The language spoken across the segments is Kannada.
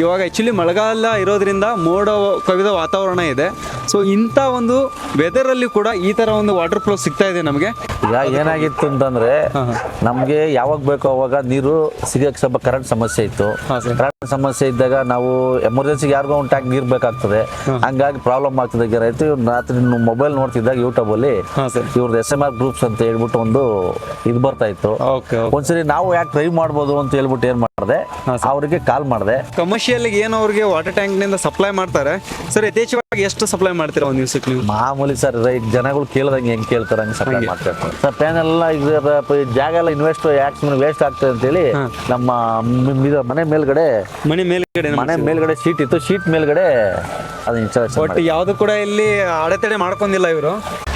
ಇವಾಗ ಆ್ಯಕ್ಚುಲಿ ಮಳೆಗಾಲ ಇರೋದ್ರಿಂದ ಮೋಡ ಕವಿದ ವಾತಾವರಣ ಇದೆ. ಸೊ ಇಂಥ ಒಂದು ವೆದರಲ್ಲಿ ಕೂಡ ಈ ಥರ ಒಂದು ವಾಟರ್ ಫ್ಲೋ ಸಿಗ್ತಾ ಇದೆ ನಮಗೆ. ಈಗ ಏನಾಗಿತ್ತು ಅಂತಂದ್ರೆ ನಮ್ಗೆ ಯಾವಾಗ ಬೇಕೋ ಅವಾಗ ನೀರು ಸಿಗಕ್ಕೆ ಸ್ವಲ್ಪ ಕರೆಂಟ್ ಸಮಸ್ಯೆ ಇತ್ತು. ಕರೆಂಟ್ ಸಮಸ್ಯೆ ಇದ್ದಾಗ ನಾವು ಎಮರ್ಜೆನ್ಸಿಗೆ ಯಾರಿಗೋ ಒಂದು ಟ್ಯಾಂಕ್ ನೀರು ಬೇಕಾಗ್ತದೆ. ಹಂಗಾಗಿ ಪ್ರಾಬ್ಲಮ್ ಆಗ್ತದೆ ರೈತ ರಾತ್ರಿ ಮೊಬೈಲ್ ನೋಡ್ತಿದ್ದಾಗ ಯೂಟ್ಯೂಬ್ ಅಲ್ಲಿ ಇವ್ರದ್ದು ಎಸ್ ಎಂ ಆರ್ ಗ್ರೂಪ್ಸ್ ಅಂತ ಹೇಳ್ಬಿಟ್ಟು ಒಂದು ಇದು ಬರ್ತಾ ಇತ್ತು. ಒಂದ್ಸರಿ ನಾವು ಯಾಕೆ ಟ್ರೈ ಮಾಡ್ಬೋದು ಅಂತ ಹೇಳ್ಬಿಟ್ಟು ಏನ್ ಮಾಡಿದೆ? ಅವರಿಗೆ ಕಾಲ್ ಮಾಡಿದೆ. ಕಮರ್ಷಿಯಲ್ ಏನು ಅವ್ರಿಗೆ ವಾಟರ್ ಟ್ಯಾಂಕ್ನಿಂದ ಸಪ್ಲೈ ಮಾಡ್ತಾರೆ. ಸರ್ ಯಥೇಚ್ಛವಾಗಿ ಎಷ್ಟು ಸಪ್ಲೈ ಮಾಡ್ತೀರಾ ಒಂದು ದಿವಸಕ್ಕೆ ನೀವು? ಮಾಮೂಲಿ ಸರ್ ರೈಟ್ ಜನಗಳು ಕೇಳಿದಂಗೆ ಹೆಂಗ್ ಕೇಳ್ತಾರೆ ಹಂಗೆ. ಸಪ್ಲೈ ಮಾಡ್ತಾರೆ ಸರ್ ಪ್ಯಾನ್ ಎಲ್ಲ ಜಾಗ ಎಲ್ಲ ಇನ್ವೆಸ್ಟ್ ಯಾಕೆ ಸುಮ್ಮನೆ ವೇಸ್ಟ್ ಆಗ್ತದೆ ಅಂತೇಳಿ ನಮ್ಮ ಮ್- ಮನೆ ಮೇಲ್ಗಡೆ ಮನೆ ಮೇಲ್ಗಡೆ ಮನೆ ಮೇಲ್ಗಡೆ ಶೀಟ್ ಇತ್ತು ಶೀಟ್ ಮೇಲ್ಗಡೆ ಅದು ಇನ್ಸ್ಟಾಲೇಷನ್ ಒಟ್ಟು ಯಾವುದು ಕೂಡ ಇಲ್ಲಿ ಅಡೆತಡೆ ಮಾಡ್ಕೊಂಡಿಲ್ಲ ಇವರು.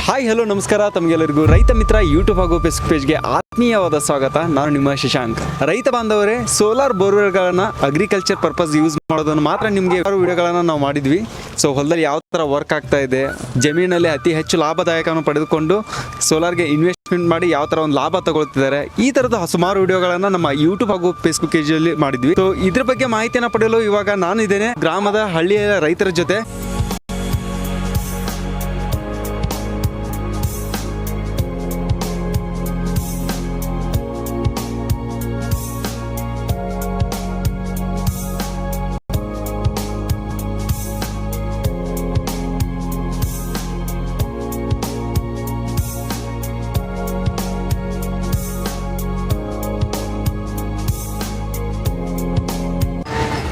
ಹಾಯ್ ಹಲೋ ನಮಸ್ಕಾರ ತಮಗೆಲ್ಲರಿಗೂ. ರೈತ ಮಿತ್ರ ಯೂಟ್ಯೂಬ್ ಹಾಗೂ ಫೇಸ್ಬುಕ್ ಪೇಜ್ಗೆ ಆತ್ಮೀಯವಾದ ಸ್ವಾಗತ. ನಾನು ನಿಮ್ಮ ಶಶಾಂಕ್. ರೈತ ಬಾಂಧವರೇ ಸೋಲಾರ್ ಬೋರ್ವೆಲ್ಗಳನ್ನ ಅಗ್ರಿಕಲ್ಚರ್ ಪರ್ಪಸ್ ಯೂಸ್ ಮಾಡೋದನ್ನು ಮಾತ್ರ ನಿಮಗೆ ವಿಡಿಯೋಗಳನ್ನು ನಾವು ಮಾಡಿದ್ವಿ. ಸೊ ಹೊಲದಲ್ಲಿ ಯಾವ ಥರ ವರ್ಕ್ ಆಗ್ತಾ ಇದೆ? ಜಮೀನಲ್ಲಿ ಅತಿ ಹೆಚ್ಚು ಲಾಭದಾಯಕವನ್ನು ಪಡೆದುಕೊಂಡು ಸೋಲಾರ್ಗೆ ಇನ್ವೆಸ್ಟ್ಮೆಂಟ್ ಮಾಡಿ ಯಾವ ಥರ ಒಂದು ಲಾಭ ತಗೊಳ್ತಿದ್ದಾರೆ? ಈ ಥರದ ಸುಮಾರು ವಿಡಿಯೋಗಳನ್ನು ನಮ್ಮ ಯೂಟ್ಯೂಬ್ ಹಾಗೂ ಫೇಸ್ಬುಕ್ ಪೇಜಲ್ಲಿ ಮಾಡಿದ್ವಿ. ಸೊ ಇದ್ರ ಬಗ್ಗೆ ಮಾಹಿತಿಯನ್ನು ಪಡೆಯಲು ಇವಾಗ ನಾನು ಇದ್ದೇನೆ ಗ್ರಾಮದ ಹಳ್ಳಿಯ ರೈತರ ಜೊತೆ.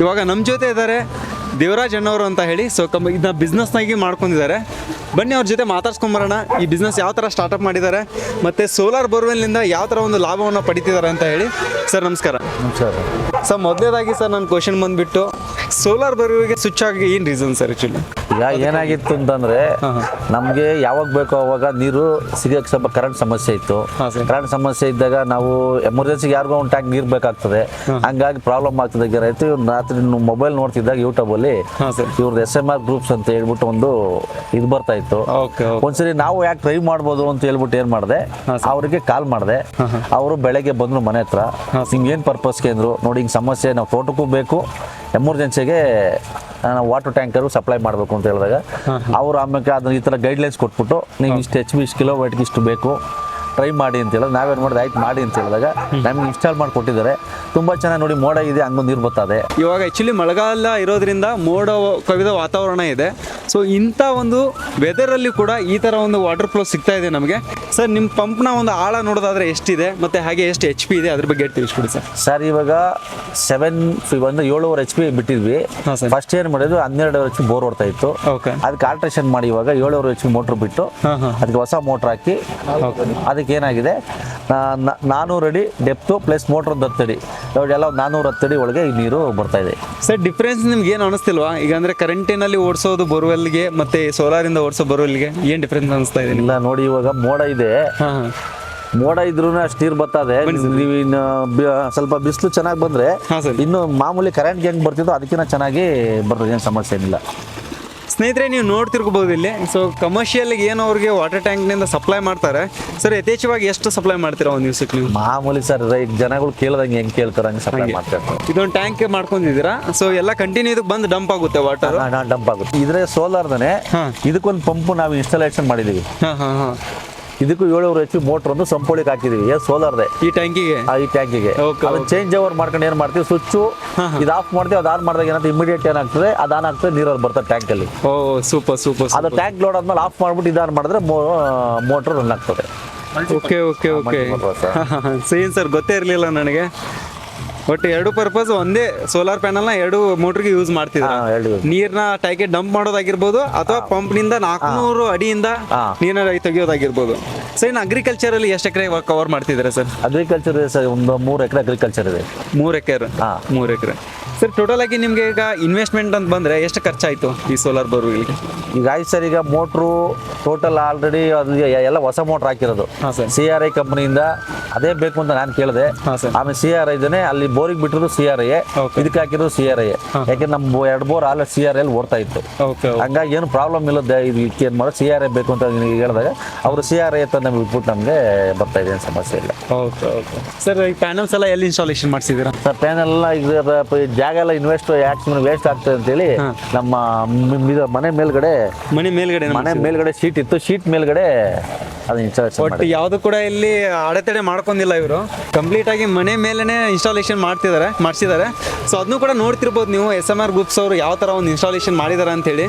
ಇವಾಗ ನಮ್ಮ ಜೊತೆ ಇದ್ದಾರೆ ದೇವರಾಜ್ ಅಣ್ಣವರು ಅಂತ ಹೇಳಿ. ಸೊ ಕಮ್ ಇದನ್ನ ಬಿಸ್ನೆಸ್ನಾಗಿ ಮಾಡ್ಕೊಂಡಿದ್ದಾರೆ. ಬನ್ನಿ ಅವ್ರ ಜೊತೆ ಮಾತಾಡ್ಸ್ಕೊಂಬರೋಣ ಈ ಬಿಸ್ನೆಸ್ ಯಾವ ಥರ ಸ್ಟಾರ್ಟಪ್ ಮಾಡಿದ್ದಾರೆ ಮತ್ತು ಸೋಲಾರ್ ಬೋರ್ವೆಲ್ನಿಂದ ಯಾವ ಥರ ಒಂದು ಲಾಭವನ್ನು ಪಡಿತಿದ್ದಾರೆ ಅಂತ ಹೇಳಿ. ಸರ್ ನಮಸ್ಕಾರ. ನಮಸ್ಕಾರ. ಸರ್ ಮೊದಲೇದಾಗಿ ಸರ್ ನನ್ನ ಕ್ವಶನ್ ಬಂದುಬಿಟ್ಟು ಸೋಲಾರ್ ಬರೋರಿಗೆ ಸ್ವಿಚ್ ಆಗಿ ಏನು ರೀಸನ್ ಸರ್ ಆ್ಯಕ್ಚುಲಿ ಈಗ ಏನಾಗಿತ್ತು ಅಂತಂದ್ರೆ ನಮಗೆ ಯಾವಾಗ ಬೇಕೋ ಅವಾಗ ನೀರು ಸಿಗಕ್ಕೆ ಸ್ವಲ್ಪ ಕರೆಂಟ್ ಸಮಸ್ಯೆ ಇತ್ತು. ಕರೆಂಟ್ ಸಮಸ್ಯೆ ಇದ್ದಾಗ ನಾವು ಎಮರ್ಜೆನ್ಸಿಗೆ ಯಾರಿಗೋ ಒಂದು ಟ್ಯಾಂಕ್ ನೀರು ಬೇಕಾಗ್ತದೆ. ಹಂಗಾಗಿ ಪ್ರಾಬ್ಲಮ್ ಆಗ್ತದೆ ರೈತ ಇವ್ರು ರಾತ್ರಿ ಮೊಬೈಲ್ ನೋಡ್ತಿದ್ದಾಗ ಯೂಟ್ಯೂಬ್ ಅಲ್ಲಿ ಇವ್ರದ್ದು ಎಸ್ ಎಂ ಆರ್ ಗ್ರೂಪ್ಸ್ ಅಂತ ಹೇಳ್ಬಿಟ್ಟು ಒಂದು ಇದು ಬರ್ತಾ ಇತ್ತು. ಒಂದ್ಸರಿ ನಾವು ಯಾಕೆ ಟ್ರೈ ಮಾಡ್ಬೋದು ಅಂತ ಹೇಳ್ಬಿಟ್ಟು ಏನ್ ಮಾಡಿದೆ? ಅವರಿಗೆ ಕಾಲ್ ಮಾಡಿದೆ. ಅವರು ಬೆಳಗ್ಗೆ ಬಂದ್ರು ಮನೆ ಹತ್ರ. ನಿಮ್ಗೆ ಏನ್ ಪರ್ಪಸ್ಗೆ ಅಂದ್ರು? ನೋಡಿ ಹಿಂಗ್ ಸಮಸ್ಯೆ ನಾವು ತೋಟಕ್ಕೂ ಬೇಕು. ಎಮರ್ಜೆನ್ಸಿಗೆ ನಾನು ವಾಟರ್ ಟ್ಯಾಂಕರು ಸಪ್ಲೈ ಮಾಡಬೇಕು ಅಂತ ಹೇಳಿದಾಗ ಅವರು ಆಮೇಲೆ ಅದನ್ನ ಈ ಥರ ಗೈಡ್ಲೈನ್ಸ್ ಕೊಟ್ಬಿಟ್ಟು ನೀವು ಇಷ್ಟು ಎಚ್ ಬಿ ಇಷ್ಟು ಕಿಲೋ ವೈಟ್ಗೆ ಇಷ್ಟು ಬೇಕು ಟ್ರೈ ಮಾಡಿ ಅಂತ ಹೇಳಿದ್ರೆ ನಾವೇನು ಮಾಡಿದೆ ಆಯ್ತು ಮಾಡಿ ಅಂತ ಹೇಳಿದಾಗ ನಮ್ಗೆ ಇನ್ಸ್ಟಾಲ್ ಮಾಡಿ ಕೊಟ್ಟಿದ್ದಾರೆ. ತುಂಬ ಚೆನ್ನಾಗಿ ನೋಡಿ ಮೋಡ ಇದೆ ಹಂಗೊಂದು ನೀರು ಬರ್ತದೆ. ಇವಾಗ ಆ್ಯಕ್ಚುಲಿ ಮಳೆಗಾಲ ಇರೋದ್ರಿಂದ ಮೋಡ ಕವಿದ ವಾತಾವರಣ ಇದೆ. ಸೊ ಇಂಥ ಒಂದು ವೆದರಲ್ಲಿ ಕೂಡ ಈ ಥರ ಒಂದು ವಾಟರ್ ಫ್ಲೋ ಸಿಗ್ತಾ ಇದೆ ನಮಗೆ. ಸರ್ ನಿಮ್ಮ ಪಂಪ್ನ ಒಂದು ಆಳ ನೋಡೋದಾದ್ರೆ ಎಷ್ಟಿದೆ? ಮತ್ತು ಹಾಗೆ ಎಷ್ಟು ಎಚ್ ಪಿ ಇದೆ? ಅದ್ರ ಬಗ್ಗೆ ತಿಳಿಸ್ಕೊಡಿ ಸರ್ ಸರ್ ಇವಾಗ ಸೆವೆನ್ ಒಂದು ಏಳುವರೆ ಎಚ್ ಪಿ ಬಿಟ್ಟಿದ್ವಿ. ಫಸ್ಟ್ ಏನ್ ಮಾಡಿದ್ವಿ ಹನ್ನೆರಡು ಎಚ್ ಪಿ ಬೋರ್ ಹೊಡ್ತಾ ಇತ್ತು. ಅದಕ್ಕೆ ಆಲ್ಟ್ರೇಷನ್ ಮಾಡಿ ಇವಾಗ ಏಳುವರೆ ಎಚ್ ಪಿ ಮೋಟ್ರ್ ಬಿಟ್ಟು ಅದಕ್ಕೆ ಹೊಸ ಮೋಟ್ರ್ ಹಾಕಿ ಅದಕ್ಕೆ ಏನಾಗಿದೆ? ನಾನೂರು ಅಡಿ ಡೆಪ್ತು ಪ್ಲಸ್ ಮೋಟ್ರ್ ಒಂದು ಹತ್ತಡಿ ಎಲ್ಲ ಒಂದು ಹತ್ತು ಹತ್ತಡಿ ಒಳಗೆ ಈ ನೀರು ಬರ್ತಾ ಇದೆ. ಸರ್ ಡಿಫ್ರೆನ್ಸ್ ನಿಮ್ಗೆ ಏನು ಅನಿಸ್ತಿಲ್ವಾ? ಈಗ ಅಂದರೆ ಕರೆಂಟಿನಲ್ಲಿ ಓಡಿಸೋದು ಬೋರ್ವೆಲ್ಗೆ ಮತ್ತೆ ಸೋಲಾರಿಂದ ಓಡಿಸೋ ಬೋರ್ವೆಲ್ಗೆ ಏನು ಡಿಫ್ರೆನ್ಸ್ ಅನಿಸ್ತಾ ಇದೆ ಇಲ್ಲ ನೋಡಿ ಇವಾಗ ಮೋಡ ಇದೆ. ಮೋಡ ಇದ್ರೂ ಅಷ್ಟು ನೀರು ಬರ್ತದೆ ನೀವು ಇನ್ನು ಸ್ವಲ್ಪ ಬಿಸಿಲು ಚೆನ್ನಾಗಿ ಬಂದ್ರೆ ಇನ್ನು ಮಾಮೂಲಿ ಕರೆಂಟ್ಗೆ ಹೆಂಗ್ ಬರ್ತಿದ್ದೋ ಅದಕ್ಕಿಂತ ಚೆನ್ನಾಗಿ ಬರ್ತದೆ ಏನು ಸಮಸ್ಯೆ ಏನಿಲ್ಲ. ಸ್ನೇಹಿತರೆ ನೀವು ನೋಡ್ತಿರ್ಬೋದು ಇಲ್ಲಿ. ಸೊ ಕಮರ್ಷಿಯಲ್ಗೆ ಏನು ಅವ್ರಿಗೆ ವಾಟರ್ ಟ್ಯಾಂಕ್ನಿಂದ ಸಪ್ಲೈ ಮಾಡ್ತಾರೆ. ಸರ್ ಯಥೇಚ್ಛವಾಗಿ ಎಷ್ಟು ಸಪ್ಲೈ ಮಾಡ್ತೀರಾ ಒಂದು ದಿವಸಕ್ಕೆ ನೀವು? ಮಾಮೂಲಿ ಸರ್ ರೈಟ್ ಜನಗಳು ಕೇಳ್ದಂಗೆ ಹೆಂಗ್ ಕೇಳ್ತಾರೆ ಹಂಗೆ ಸಪ್ಲೈ ಮಾಡ್ತಾರೆ ಇದೊಂದು ಟ್ಯಾಂಕ್ ಮಾಡ್ಕೊಂಡಿದ್ದೀರಾ? ಸೊ ಎಲ್ಲ ಕಂಟಿನ್ಯೂ ಇದಕ್ಕೆ ಬಂದು ಡಂಪ್ ಆಗುತ್ತೆ ವಾಟರ್ ಡಂಪ್ ಆಗುತ್ತೆ. ಇದ್ರೆ ಸೋಲಾರ್ದನೆ. ಇದಕ್ಕೊಂದು ಪಂಪ್ ನಾವು ಇನ್ಸ್ಟಾಲೇಷನ್ ಮಾಡಿದೀವಿ. ಹಾಂ ಹಾಂ ಹಾಂ. ಇದಕ್ಕೂ ಏಳುವರೆ ಎಚ್ ಮೋಟರ್ ಒಂದು ಸಂಪೋಳಿಗೆ ಹಾಕಿದೀವಿ. ಏ ಸೋಲಾರ್ದೆ ಈ ಟ್ಯಾಂಕಿಗೆ ಆ ಈ ಟ್ಯಾಂಕಿಗೆ ಅದನ್ನ ಚೇಂಜ್ ಓವರ್ ಮಾಡ್ಕೊಂಡು ಏನ್ ಮಾಡ್ತೀವಿ? ಸ್ವಿಚ್ ಇದು ಆಫ್ ಮಾಡ್ತೀವಿ ಅದು ಆನ್ ಮಾಡಿದಾಗ ಏನಂತ ಇಮಿಡಿಯೇಟ್ ಏನಾಗ್ತದೆ? ಅದು ಆನ್ ಆಗ್ತದೆ ನೀರಲ್ಲಿ ಬರ್ತದೆ ಟ್ಯಾಂಕ್ ಅಲ್ಲಿ. ಓ ಸೂಪರ್ ಸೂಪರ್ ಅದು ಟ್ಯಾಂಕ್ ಲೋಡ್ ಆದ್ಮೇಲೆ ಆಫ್ ಮಾಡ್ಬಿಟ್ಟು ಇದಾನ್ ಮಾಡಿದ್ರೆ ಮೋಟರ್ ರನ್ ಆಗ್ತದೆ. ಓಕೆ ಓಕೆ ಓಕೆ ಸೇನ್ ಸರ್ ಗೊತ್ತೇ ಇರಲಿಲ್ಲ ನನಗೆ. ಒಟ್ಟು ಎರಡು ಪರ್ಪಸ್ ಒಂದೇ ಸೋಲಾರ್ ಪ್ಯಾನಲ್ನ ಎರಡು ಮೋಟ್ರಿಗೆ ಯೂಸ್ ಮಾಡ್ತಿದ್ರು. ನೀರ್ನ ಟೈಕೆ ಡಂಪ್ ಮಾಡೋದಾಗಿರ್ಬೋದು ಅಥವಾ ಪಂಪ್ನಿಂದ ನಾಲ್ಕುನೂರು ಅಡಿಯಿಂದ ನೀರ್ನ ನೀರನ್ನ ತೆಗಿಯೋದಾಗಿರ್ಬೋದು. ಸರ್ ಇನ್ನು ಅಗ್ರಿಕಲ್ಚರಲ್ಲಿ ಎಷ್ಟು ಎಕರೆ ಕವರ್ ಮಾಡ್ತಿದ್ರೆ ಸರ್ ಅಗ್ರಿಕಲ್ಚರ್ ಇದೆ ಸರ್ ಒಂದು ಮೂರು ಎಕರೆ ಅಗ್ರಿಕಲ್ಚರ್ ಇದೆ. ಮೂರು ಎಕರೆ. ಮೂರು ಎಕರೆ. ಸರ್ ಟೋಟಲ್ ಆಗಿ ನಿಮಗೆ ಈಗ ಇನ್ವೆಸ್ಟ್ಮೆಂಟ್ ಅಂತ ಬಂದರೆ ಎಷ್ಟು ಖರ್ಚಾಯಿತು ಈ ಸೋಲಾರ್ ಬೋರ್ವೆಲ್ಗೆ ಈಗ ಆಯ್ತು ಸರ್ ಈಗ ಮೋಟ್ರು ಟೋಟಲ್ ಆಲ್ರೆಡಿ ಅದು ಎಲ್ಲ ಹೊಸ ಮೋಟ್ರ್ ಹಾಕಿರೋದು. ಹಾಂ ಸರ್ ಸಿ ಆರ್ ಐ ಕಂಪ್ನಿಯಿಂದ ಅದೇ ಬೇಕು ಅಂತ ನಾನು ಕೇಳಿದೆ. ಹಾಂ ಸರ್ ಆಮೇಲೆ ಸಿ ಆರ್ ಐದನೇ ಅಲ್ಲಿ ಬೋರಿಗೆ ಬಿಟ್ಟಿರೋದು ಸಿ ಆರ್ ಐ. ಇದಕ್ಕೆ ಹಾಕಿರೋದು ಸಿ ಆರ್ ಐ ಯಾಕೆ ನಮ್ಮ ಎರಡು bore all C R L ಓಡ್ತಾ ಇತ್ತು. ಓಕೆ ಹಂಗಾಗಿ ಏನು ಪ್ರಾಬ್ಲಮ್ ಇಲ್ಲ ಇದು ಏನು ಮಾಡೋ ಸಿ ಆರ್ ಐ ಬೇಕು ಅಂತ ನಿಮಗೆ ಹೇಳಿದಾಗ ಅವರು ಸಿ ಆರ್ ಐ ಅಂತ ನಮ್ಗೆ ಬಿಟ್ಬಿಟ್ಟು ನಮಗೆ ಬರ್ತಾ ಇದೆ ಸಮಸ್ಯೆ ಇಲ್ಲ. ಓಕೆ ಓಕೆ ಸರ್ ಈ ಪ್ಯಾನಲ್ಸ್ ಎಲ್ಲ ಎಲ್ಲಿ ಇನ್ಸ್ಟಾಲೇಷನ್ ಮಾಡಿಸಿದ್ದೀರಾ? ಸರ್ ಪ್ಯಾನಲ್ ಎಲ್ಲ ಈಗ ಎಲ್ಲ ಇನ್ವೆಸ್ಟ್ ಯಾಕೆ ಸುಮ್ಮನೆ ವೇಸ್ಟ್ ಆಗ್ತದೆ ಅಂತೇಳಿ ನಮ್ಮ ಮ್- ಇದು ಮನೆ ಮೇಲ್ಗಡೆ ಮನೆ ಮೇಲ್ಗಡೆ ಮನೆ ಮೇಲ್ಗಡೆ ಶೀಟ್ ಇತ್ತು. ಶೀಟ್ ಮೇಲ್ಗಡೆ ಅದು ಇನ್ಸ್ಟಾಲೇಷನ್ ಒಟ್ಟು ಯಾವುದು ಕೂಡ ಇಲ್ಲಿ ಅಡೆತಡೆ ಮಾಡ್ಕೊಂಡಿಲ್ಲ ಇವರು. ಕಂಪ್ಲೀಟ್ ಆಗಿ ಮನೆ ಮೇಲೇನೆ ಇನ್ಸ್ಟಾಲೇಷನ್ ಮಾಡ್ತಿದ್ದಾರೆ ಮಾಡಿಸಿದ್ದಾರೆ. ಸೊ ಅದನ್ನು ಕೂಡ ನೋಡ್ತಿರ್ಬೋದು ನೀವು. ಎಸ್ ಎಂ ಆರ್ ಗ್ರೂಪ್ಸ್ ಅವರು ಯಾವ ಥರ ಒಂದು ಇನ್ಸ್ಟಾಲೇಷನ್ ಮಾಡಿದ್ದಾರೆ ಅಂತೇಳಿ.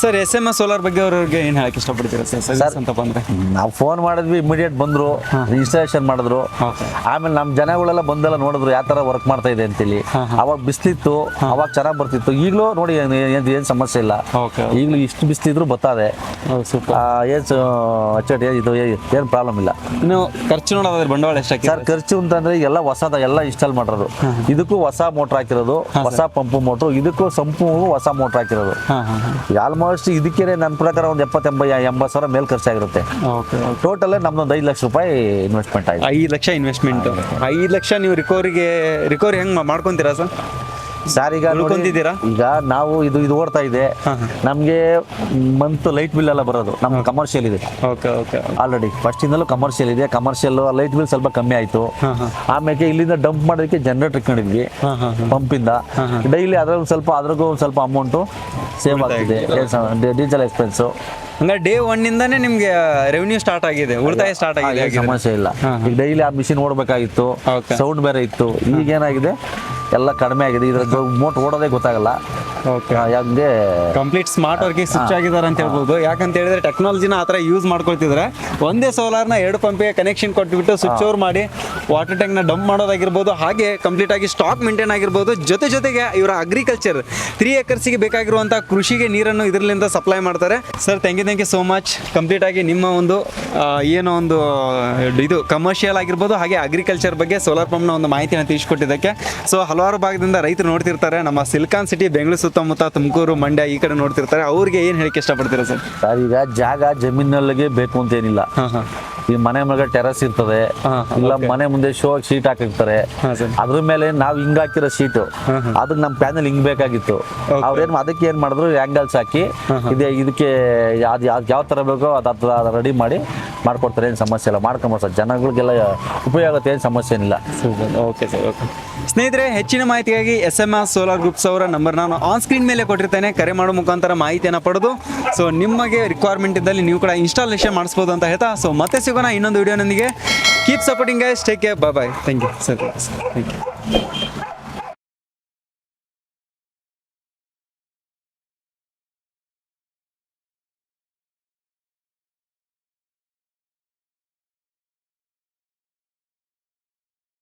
Sir S M S solar ಬಗ್ಗೆ ಅವ್ರಿಗೆ ಏನು ಹೇಳಕ್ಕೆ ಇಷ್ಟಪಡ್ತೀರಾ ಸರ್? ಸರ್ವಿಸ್ ಅಂತ ಬಂದ್ರೆ ನಾವು ಫೋನ್ ಮಾಡಿದ್ವಿ ಇಮಿಡಿಯೇಟ್ ಬಂದ್ರು ಇನ್ಸ್ಟಾಲೇಷನ್ ಮಾಡಿದ್ರು. ಆಮೇಲೆ ನಮ್ಮ ಜನಗಳೆಲ್ಲ ಬಂದೆಲ್ಲ ನೋಡಿದ್ರು ಯಾವ ಥರ ವರ್ಕ್ ಮಾಡ್ತಾ ಇದೆ ಅಂತೇಳಿ. ಅವಾಗ ಬಿಸ್ಲಿತ್ತು ಅವಾಗ ಚೆನ್ನಾಗಿ ಬರ್ತಿತ್ತು. ಈಗಲೂ ನೋಡಿ ಏನು ಸಮಸ್ಯೆ ಇಲ್ಲ. ಓಕೆ ಈಗಲೂ ಇಷ್ಟು ಬಿಸ್ಲಿದ್ರು ಬರ್ತದೆ. ಏನು ಅಚ್ಚಟ್ ಇದು ಏನು ಪ್ರಾಬ್ಲಮ್ ಇಲ್ಲ. ನೀವು ಖರ್ಚು ನೋಡೋದಾದ್ರೆ ಬಂಡವಾಳ ಎಷ್ಟು ಸರ್ ಖರ್ಚು ಅಂತಂದ್ರೆ ಎಲ್ಲ ಹೊಸದ ಎಲ್ಲ ಇನ್ಸ್ಟಾಲ್ ಮಾಡಿರೋದು. ಇದಕ್ಕೂ ಹೊಸ ಮೋಟ್ರ್ ಹಾಕಿರೋದು ಹೊಸ ಪಂಪು ಮೋಟ್ರು ಇದಕ್ಕೂ ಸಂಪು ಹೊಸ ಮೋಟ್ರ್ ಹಾಕಿರೋದು. ಹಾಂ ಆಲ್ಮೋಸ್ಟ್ ಇದಕ್ಕೆ ನನ್ನ ಪ್ರಕಾರ ಒಂದು ಎಪ್ಪತ್ತೆಂಬ ಎಂಬತ್ತು ಸಾವಿರ ಮೇಲೆ ಖರ್ಚಾಗಿರುತ್ತೆ. ಟೋಟಲ್ ನಮ್ದೊಂದು ಐದು ಲಕ್ಷ ರೂಪಾಯಿ ಇನ್ವೆಸ್ಟ್ಮೆಂಟ್ ಆಗಿದೆ. ಐದು ಲಕ್ಷ ಇನ್ವೆಸ್ಟ್ಮೆಂಟ್ ಐದು ಲಕ್ಷ. ನೀವು ರಿಕವರಿಗೆ ರಿಕವರಿ ಹೆಂಗೆ ಮಾಡ್ಕೊಂತೀರಾ ಸರ್? ಸರ್ ಈಗ ನೋಡಿ, ಉಳ್ಕೊಂತಿದ್ದೀರಾ? ಈಗ ನಾವು ಇದು ಇದು ಓಡ್ತಾ ಇದೆ. ನಮ್ಗೆ ಮಂತ್ ಲೈಟ್ ಬಿಲ್ ಎಲ್ಲ ಬರೋದು. ನಮ್ಗೆ ಕಮರ್ಷಿಯಲ್ ಇದೆ. ಓಕೆ ಓಕೆ ಆಲ್ರೆಡಿ ಫಸ್ಟ್ ಇಂದಲೂ ಕಮರ್ಷಿಯಲ್ ಇದೆ. ಕಮರ್ಷಿಯಲ್ ಲೈಟ್ ಬಿಲ್ ಸ್ವಲ್ಪ ಕಮ್ಮಿ ಆಯ್ತು. ಆಮೇಲೆ ಇಲ್ಲಿಂದ ಡಂಪ್ ಮಾಡೋದಕ್ಕೆ ಜನರೇಟರ್ ಇಟ್ಕೊಂಡಿದ್ವಿ. ಪಂಪ್ ಇಂದ. ಪಂಪಿಂದ ಡೈಲಿ ಅದ್ರಲ್ಲಿ ಸ್ವಲ್ಪ ಅದ್ರಾಗೂ ಒಂದ್ ಸ್ವಲ್ಪ ಅಮೌಂಟು ಸೇವ್ ಆಗ್ತಿದೆ. ಡೀಸೆಲ್ ಎಕ್ಸ್ಪೆನ್ಸ್ ಹಂಗಾರೆ ಡೇ ಇಂದಾನೆ ನಿಮ್ಗೆ ರೆವಿನ್ಯೂ ಸ್ಟಾರ್ಟ್ ಆಗಿದೆ. ಉಳಿತಾಯ ಸ್ಟಾರ್ಟ್ ಆಗಿದೆ ಸಮಸ್ಯೆ ಇಲ್ಲ. ಈಗ ಡೈಲಿ ಆ ಮಿಷಿನ್ ಓಡಬೇಕಾಗಿತ್ತು. Okay. ಸೌಂಡ್ ಬೇರೆ ಇತ್ತು. ಈಗ ಏನಾಗಿದೆ? ಎಲ್ಲ ಕಡಿಮೆ ಆಗಿದೆ. ಇದ್ರ ಮೋಟ್ ಓಡೋದೇ ಗೊತ್ತಾಗಲ್ಲ. Okay complete smart working switch ಆಗಿದ್ದಾರೆ ಅಂತ ಹೇಳ್ಬೋದು. ಯಾಕಂತ ಹೇಳಿದ್ರೆ ಟೆಕ್ನಾಲಜಿನ ಆ ಥರ ಯೂಸ್ ಮಾಡ್ಕೊಳ್ತಿದ್ರೆ. ಒಂದೇ ಸೋಲಾರ್ನ ಎರಡು ಪಂಪಿಗೆ ಕನೆಕ್ಷನ್ ಕೊಟ್ಬಿಟ್ಟು ಸ್ವಿಚ್ ಓವರ್ ಮಾಡಿ ವಾಟರ್ ಟ್ಯಾಂಕ್ನ ಡಂಪ್ ಮಾಡೋದಾಗಿರ್ಬೋದು. ಹಾಗೆ ಕಂಪ್ಲೀಟ್ ಆಗಿ ಸ್ಟಾಕ್ ಮೇಂಟೈನ್ ಆಗಿರ್ಬೋದು. ಜೊತೆ ಜೊತೆಗೆ ಇವರ ಅಗ್ರಿಕಲ್ಚರ್ ತ್ರೀ ಏಕರ್ಸಿಗೆ ಬೇಕಾಗಿರುವಂಥ ಕೃಷಿಗೆ ನೀರನ್ನು ಇದರಲ್ಲಿಂದ ಸಪ್ಲೈ ಮಾಡ್ತಾರೆ. Sir thank you thank you so much complete ಆಗಿ ನಿಮ್ಮ ಒಂದು ಏನೋ ಒಂದು ಇದು ಕಮರ್ಷಿಯಲ್ ಆಗಿರ್ಬೋದು ಹಾಗೆ ಅಗ್ರಿಕಲ್ಚರ್ ಬಗ್ಗೆ ಸೋಲಾರ್ ಪಂಪ್ನ ಒಂದು ಮಾಹಿತಿಯನ್ನು ತಿಳಿಸ್ಕೊಟ್ಟಿದ್ದಕ್ಕೆ. ಸೊ ಹಲವಾರು ಭಾಗದಿಂದ ರೈತರು ನೋಡ್ತಿರ್ತಾರೆ. ನಮ್ಮ ಸಿಲ್ಕಾನ್ ಸಿಟಿ ಬೆಂಗಳೂರು ಸುತ್ತಮುತ್ತ ತುಮಕೂರು ಮಂಡ್ಯ ಈ ಕಡೆ ನೋಡ್ತಿರ್ತಾರೆ. ಅವ್ರಿಗೆ ಏನು ಹೇಳಕ್ಕೆ ಇಷ್ಟಪಡ್ತೀರಾ ಸರ್? ಸರ್ ಈಗ ಜಾಗ ಜಮೀನಲ್ಲಿಗೆ ಬೇಕು ಅಂತ ಏನಿಲ್ಲ. ಈ ಮನೆ ಮೇಲೆ ಟೆರಸ್ ಇರ್ತದೆ. ಇಲ್ಲ ಮನೆ ಮುಂದೆ ಶೋ ಶೀಟ್ ಹಾಕಿರ್ತಾರೆ. ಅದ್ರ ಮೇಲೆ ನಾವು ಹಿಂಗ್ ಹಾಕಿರೋ ಶೀಟ್ ಅದಕ್ಕೆ ನಮ್ ಪ್ಯಾನಲ್ ಹಿಂಗ್ ಬೇಕಾಗಿತ್ತು. ಅವ್ರೇನ್ ಅದಕ್ಕೆ ಏನ್ ಮಾಡಿದ್ರು ಆಂಗಲ್ಸ್ ಹಾಕಿ ಇದೇ ಇದಕ್ಕೆ ಯಾವ್ದು ಯಾವ್ದು ಯಾವ ತರ ಬೇಕೋ ಅದು ರೆಡಿ ಮಾಡಿ ಮಾಡ್ಕೊಡ್ತಾರೆ ಏನು ಸಮಸ್ಯೆ ಇಲ್ಲ. ಮಾಡ್ಕೊಂಬೋದು ಸರ್. ಜನಗಳಿಗೆಲ್ಲ ಉಪಯೋಗ ಆಗುತ್ತೆ ಏನು ಸಮಸ್ಯೆ ಏನಿಲ್ಲ. ಓಕೆ ಸರ್ ಓಕೆ ಸ್ನೇಹಿತರೆ ಹೆಚ್ಚಿನ ಮಾಹಿತಿಗಾಗಿ S M R solar groups ಅವರ ನಂಬರ್ ನಾನು ಆನ್ ಸ್ಕ್ರೀನ್ ಮೇಲೆ ಕೊಟ್ಟಿರ್ತೇನೆ. ಕರೆ ಮಾಡೋ ಮುಖಾಂತರ ಮಾಹಿತಿಯನ್ನು ಪಡೆದು ಸೊ ನಿಮಗೆ ರಿಕ್ವೈರ್ಮೆಂಟ್ ಇದ್ದಲ್ಲಿ ನೀವು ಕೂಡ ಇನ್ಸ್ಟಾಲೇಷನ್ ಮಾಡಿಸ್ಬೋದು ಅಂತ ಹೇಳ್ತಾ ಸೊ ಮತ್ತೆ ಸಿಗೋಣ ಇನ್ನೊಂದು ವಿಡಿಯೋನೊಂದಿಗೆ keep supporting guys take care bye bye thank you sir thank you